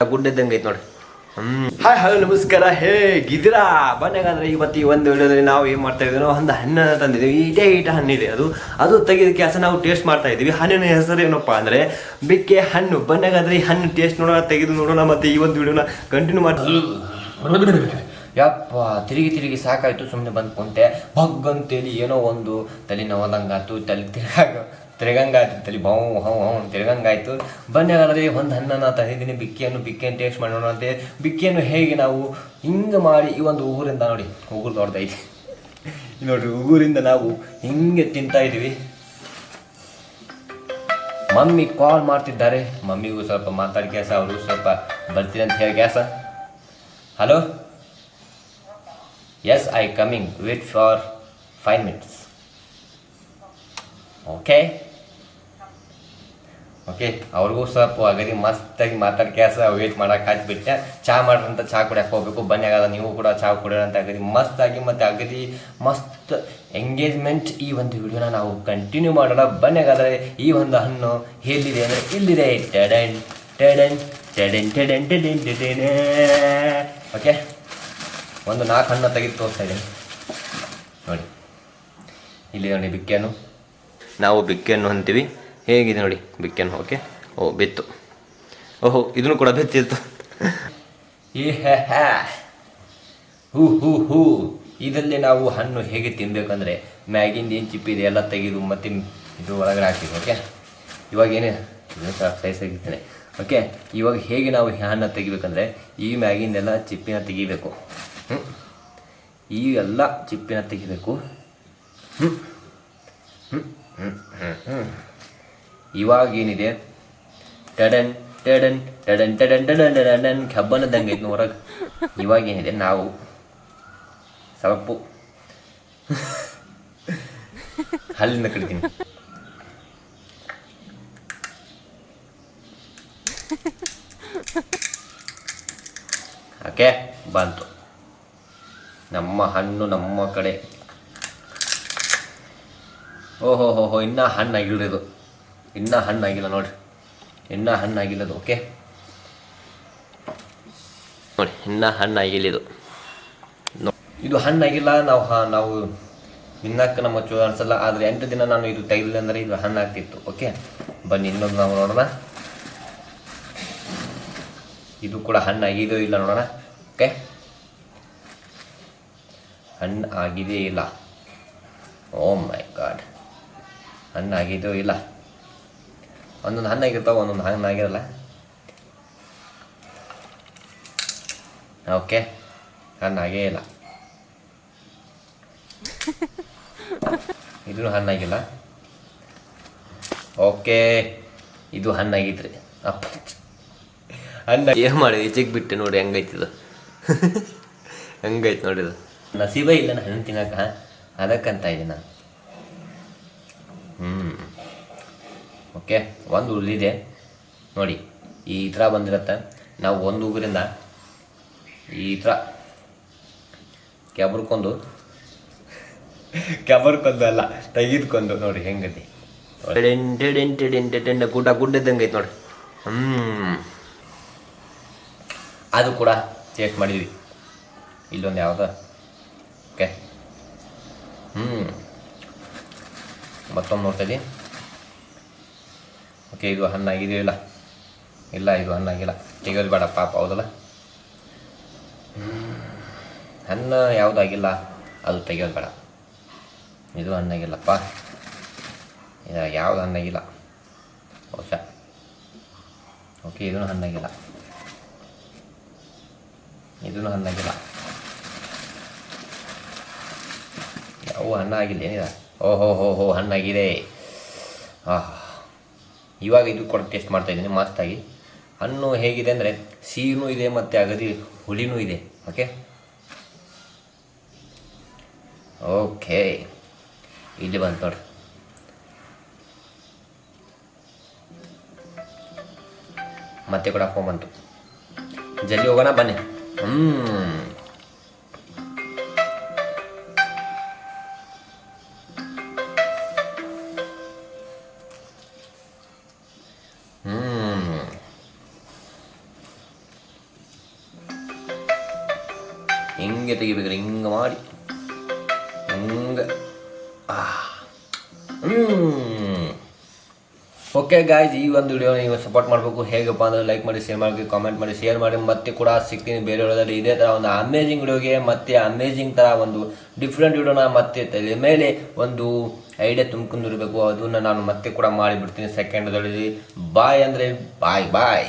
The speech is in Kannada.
ಗುಡ್ಡ ಇದ್ದಂಗೆ ಐತೆ ನೋಡಿ ಹ್ಮ್. ಹಾಯ್ ಹಲೋ ನಮಸ್ಕಾರ. ಹೇಗಿದ್ದೀರಾ ಬಂದಾಗಾದ್ರೆ ಇವತ್ತು ಈ ಒಂದು ವಿಡಿಯೋದಲ್ಲಿ ನಾವು ಏನು ಮಾಡ್ತಾ ಇದ್ದೀವಿ ಒಂದು ಹಣ್ಣನ್ನು ತಂದಿದ್ದೀವಿ. ಈಟೇ ಈಟ ಹಣ್ಣಿದೆ ಅದು. ಅದು ತೆಗೆದ ಕೆಲಸ ನಾವು ಟೇಸ್ಟ್ ಮಾಡ್ತಾ ಇದ್ದೀವಿ. ಹಣ್ಣಿನ ಹೆಸರು ಏನಪ್ಪ ಅಂದರೆ ಬಿಕ್ಕೆ ಹಣ್ಣು. ಬಂದಾಗಾದ್ರೆ ಈ ಹಣ್ಣು ಟೇಸ್ಟ್ ನೋಡೋಣ ತೆಗೆದು ನೋಡೋಣ ಮತ್ತೆ ಈ ಒಂದು ವಿಡಿಯೋನ ಕಂಟಿನ್ಯೂ ಮಾಡಿ ಯಪ್ಪ ತಿರುಗಿ ತಿರುಗಿ ಸಾಕಾಯ್ತು. ಸುಮ್ಮನೆ ಬಂದು ಕುಂತೆ ಬಗ್ ಅಂತೇಳಿ ಏನೋ ಒಂದು ತಲೆ ನೋವಂಗಾಯ್ತು ತಲೆ ತಿರ್ಗಾಗ ತಿರ್ಗಂಗಾಯ್ತು ತಲೆ ಬಾವು ಹೌ ಹೌ ತಿರ್ಗಂಗಾಯ್ತು. ಬನ್ನಿ ಒಂದು ಹಣ್ಣನ್ನು ತಂದಿದ್ದೀನಿ ಬಿಕ್ಕಿಯನ್ನು ಬಿಕ್ಕಿಯನ್ನು ಟೇಸ್ಟ್ ಮಾಡೋಣ ಅಂತೆ ಬಿಕ್ಕಿಯನ್ನು ಹೇಗೆ ನಾವು ಹಿಂಗೆ ಮಾಡಿ ಈ ಒಂದು ಊರಿಂದ ನೋಡಿ ಉಗುರು ದೊಡ್ಡದೈತಿ ನೋಡ್ರಿ ಉಗುರಿಂದ ನಾವು ಹಿಂಗೆ ತಿಂತಾ ಇದೀವಿ ಮಮ್ಮಿ ಕಾಲ್ ಮಾಡ್ತಿದ್ದಾರೆ. ಮಮ್ಮಿಗೂ ಸ್ವಲ್ಪ ಮಾತಾಡಿ ಗ್ಯಾಸ ಅವರು ಸ್ವಲ್ಪ ಬರ್ತೀನಿ ಅಂತ ಹೇಳಿ gas. Hello yes I coming wait for five minutes okay okay ಅವ್ರಿಗೂ ಸ್ವಲ್ಪ ಅಗದಿ ಮಸ್ತಾಗಿ ಮಾತಾಡಿ ಕ್ಯಾಸ ವೇಟ್ ಮಾಡಕ್ಕೆ ಹಾಕ್ಬಿಟ್ಟೆ ಚಾ ಮಾಡ್ರಂತ ಚಾ ಕುಡಿಯಕ್ಕೆ ಹೋಗ್ಬೇಕು. ಬನ್ನಿ ಆಗಲ್ಲ ನೀವು ಕೂಡ ಚಾ ಕುಡಿಯೋಣ ಅಂತ ಅಗದಿ ಮಸ್ತಾಗಿ ಮತ್ತು ಅಗದಿ ಮಸ್ತ್ ಎಂಗೇಜ್ಮೆಂಟ್ ಈ ಒಂದು ವಿಡಿಯೋನ ನಾವು ಕಂಟಿನ್ಯೂ ಮಾಡೋಣ. ಬನ್ನಿ ಹಾಗಾದ್ರೆ ಈ ಒಂದು ಹಣ್ಣು ಎಲ್ಲಿದೆ ಅಂದರೆ ಇಲ್ಲಿದೆ. ಟೆಡೆನ್ ಟೆಡೆನ್ ಟೆಡೆನ್ ಟೆಡೆನ್ ಟೆಡೆನ್ ಟೆಡೆನ್ ಓಕೆ ಒಂದು ನಾಲ್ಕು ಹಣ್ಣು ತೆಗೆದು ತೋರಿಸ್ತಾ ಇದ್ದೀನಿ. ನೋಡಿ. ಇಲ್ಲಿ ನೋಡಿ ಬಿಕ್ಕೆನು ನಾವು ಬಿಕ್ಕೆಯನ್ನು ಅಂತೀವಿ ಹೇಗಿದೆ ನೋಡಿ ಬಿಕ್ಕೇನು ಓಕೆ ಓ, ಬಿತ್ತು. ಓಹೋ, ಇದನ್ನು ಕೂಡ ಬೆತ್ತಿತ್ತು. ಈ ಹ್ಯಾ ಹ್ಯಾ ಹೂ ಹೂ ಹೂ. ಇದರಲ್ಲಿ ನಾವು ಹಣ್ಣು ಹೇಗೆ ತಿನ್ನಬೇಕಂದ್ರೆ ಮ್ಯಾಗಿಂದ ಏನು ಚಿಪ್ಪಿದೆ, ಎಲ್ಲ ತೆಗೆದು ಮತ್ತೆ ಇದು ಒಳಗಡೆ ಹಾಕ್ತೀವಿ ಓಕೆ ಇವಾಗ ಏನೇ ಸೈಸ್ ಆಗಿರ್ತೇನೆ ಓಕೆ ಇವಾಗ ಹೇಗೆ ನಾವು ಹಣ್ಣು ತೆಗಿಬೇಕಂದ್ರೆ, ಈ ಮ್ಯಾಗಿಂದೆಲ್ಲ ಚಿಪ್ಪಿನ ತೆಗಿಬೇಕು ಈ ಎಲ್ಲ ಚಿಪ್ಪಿನ ತೆಗಿಬೇಕು ಹ್ಞೂ ಹ್ಞೂ ಹ್ಞೂ ಹ್ಞೂ ಇವಾಗ ಏನಿದೆ ಟಡನ್ ಟಡನ್ ಟಡನ್ ಟಡನ್ ಟಡನ್ ಟಡನ್, ಕಬ್ಬನದಂಗೆ ಐತೆ ಹೊರಗೆ ಇವಾಗ ಏನಿದೆ ನಾವು. ಸಪ್ಪು ಹಲ್ಲಿಂದ ಕಡಿತೀನಿ ಓಕೆ, ಬಂತು. ನಮ್ಮ ಹಣ್ಣು ನಮ್ಮ ಕಡೆ. ಓಹೋ ಹೋ ಹೋ ಇನ್ನೂ ಹಣ್ಣಾಗಿಳಿದು ಇನ್ನೂ ಹಣ್ಣಾಗಿಲ್ಲ ನೋಡ್ರಿ. ಇನ್ನೂ ಹಣ್ಣಾಗಿಲ್ಲದು ಓಕೆ ನೋಡಿ ಇನ್ನೂ ಹಣ್ಣಾಗಿಲ್ಲ ಇದು ಇದು ಹಣ್ಣಾಗಿಲ್ಲ ನಾವು ನಾವು ಇನ್ನಕ್ಕೆ ನಮ್ಮ ಚಲೋ ಅನ್ಸಲ್ಲ ಆದರೆ ಎಂಟು ದಿನ ನಾನು ಇದು ತೆಗೆದಿಲ್ಲ ಅಂದರೆ ಇದು ಹಣ್ಣಾಗ್ತಿತ್ತು ಓಕೆ ಬನ್ನಿ ಇನ್ನೊಂದು ನಾವು ನೋಡೋಣ. ಇದು ಕೂಡ ಹಣ್ಣಾಗಿದೆಯೋ ಇಲ್ಲ ನೋಡೋಣ ಓಕೆ ಹಣ್ಣು ಆಗಿದೆ ಇಲ್ಲ. ಓ ಮೈ ಗಾಡ್ ಹಣ್ಣು ಆಗಿದೆಯೋ ಇಲ್ಲ. ಒಂದೊಂದು ಹಣ್ಣಾಗಿರ್ತಾವೆ ಒಂದೊಂದು ಹಣ್ಣಾಗಿರಲ್ಲ ಓಕೆ. ಹಣ್ಣಾಗೇ ಇಲ್ಲ. ಇದು ಹಣ್ಣಾಗಿಲ್ಲ ಓಕೆ. ಇದು ಹಣ್ಣಾಗಿದ್ರಿ ಅಪ್ಪ. ಹಣ್ಣು ಏನು ಮಾಡಿ ಈಚೆಗೆ ಬಿಟ್ಟೆ ನೋಡಿ ಹೆಂಗೈತಿದು ಹಂಗೈತೆ ನೋಡಿದು ನಸೀಬೇ ಇಲ್ಲ ನಾನು ಹಣ್ಣು ತಿನ್ನಕ್ಕ? ಅದಕ್ಕಂತ ಇದ್ದೀನಿ ನಾನು. ಓಕೆ? ಒಂದು ಉಳಿದಿದೆ ನೋಡಿ ಈ ಥರ ಬಂದಿರತ್ತೆ. ನಾವು ಒಂದು ಉಗುರಿಂದ ಈ ಥರ ಕೆಬರ್ಕೊಂಡು ಕೆಬರ್ಕೊಂಡು ಅಲ್ಲ ತೆಗೆದುಕೊಂಡು ನೋಡಿ ಹೆಂಗೈತಿ ಗುಡ್ಡ ಗುಡ್ಡ ಇದ್ದಂಗೆ ಐತೆ ನೋಡಿ. ಹ್ಞೂ ಅದು ಕೂಡ ಟೇಸ್ಟ್ ಮಾಡಿದ್ವಿ. ಇಲ್ಲೊಂದು ಯಾವ್ದು. ಓಕೆ? ಹ್ಞೂ ಮತ್ತೊಂದು ನೋಡ್ತಾ ಓಕೆ, ಇದು ಹಣ್ಣಾಗಿದೆಯೋ ಇಲ್ಲ ಇಲ್ಲ, ಇದು ಹಣ್ಣಾಗಿಲ್ಲ ತೆಗೆಯೋದು ಬೇಡ, ಪಾಪ, ಹೌದಲ್ಲ. ಹಣ್ಣು ಯಾವುದಾಗಿಲ್ಲ, ಅದು ತೆಗೆಯೋದು ಬೇಡ. ಇದು ಹಣ್ಣಾಗಿಲ್ಲಪ್ಪ ಇದು ಯಾವುದು ಹಣ್ಣಾಗಿಲ್ಲ ಹೊಸ ಓಕೆ ಇದೂ ಹಣ್ಣಾಗಿಲ್ಲ ಇದೂ ಹಣ್ಣಾಗಿಲ್ಲ ಯಾವ ಹಣ್ಣಾಗಿಲ್ಲ ಏನಿದೆ? ಓಹೋ ಹೋ ಹೋ ಹಣ್ಣಾಗಿದೆ ಆಹ್. ಇವಾಗ ಇದು ಕೂಡ ಟೇಸ್ಟ್ ಮಾಡ್ತಾ ಇದ್ದೀನಿ ಮಸ್ತಾಗಿ ಹಣ್ಣು ಹೇಗಿದೆ ಅಂದರೆ ಸಿಹಿನೂ ಇದೆ ಮತ್ತು ಅಗದಿ ಹುಳಿನೂ ಇದೆ ಓಕೆ ಓಕೆ ಇಲ್ಲಿ ಬಂತು ನೋಡ್ರಿ. ಮತ್ತೆ ಕೂಡ ಹಾಕೊಂಡ್ಬಂತು ಬಂತು. ಜಲ್ದಿ ಹೋಗೋಣ, ಬನ್ನಿ. ಹ್ಮ್. ಹಿಂಗೆ ತೆಗಿಬೇಕು ಹಿಂಗೆ ಮಾಡಿ. ಹಿಂಗೆ. ಓಕೆ ಗಾಯ್ಸ್ ಈ ಒಂದು ವಿಡಿಯೋ ನೀವು ಸಪೋರ್ಟ್ ಮಾಡಬೇಕು. ಹೇಗಪ್ಪ ಅಂದರೆ ಲೈಕ್ ಮಾಡಿ ಶೇರ್ ಮಾಡಿ ಕಾಮೆಂಟ್ ಮಾಡಿ ಶೇರ್ ಮಾಡಿ. ಮತ್ತೆ ಕೂಡ ಸಿಗ್ತೀನಿ ಬೇರೆ ವಿಡಿಯೋದಲ್ಲಿ ಇದೇ ಥರ ಒಂದು ಅಮೇಜಿಂಗ್ ವಿಡಿಯೋಗೆ ಮತ್ತೆ ಅಮೇಜಿಂಗ್ ಥರ ಒಂದು ಡಿಫ್ರೆಂಟ್ ವಿಡಿಯೋನ ಮತ್ತೆ ತಲೆ ಮೇಲೆ ಒಂದು ಐಡಿಯಾ ತುಂಬ್ಕೊಂಡಿರಬೇಕು. ಅದನ್ನು ನಾನು ಮತ್ತೆ ಕೂಡ ಮಾಡಿಬಿಡ್ತೀನಿ ಸೆಕೆಂಡಲ್ಲಿ ಬಾಯ್ ಅಂದರೆ ಬಾಯ್ ಬಾಯ್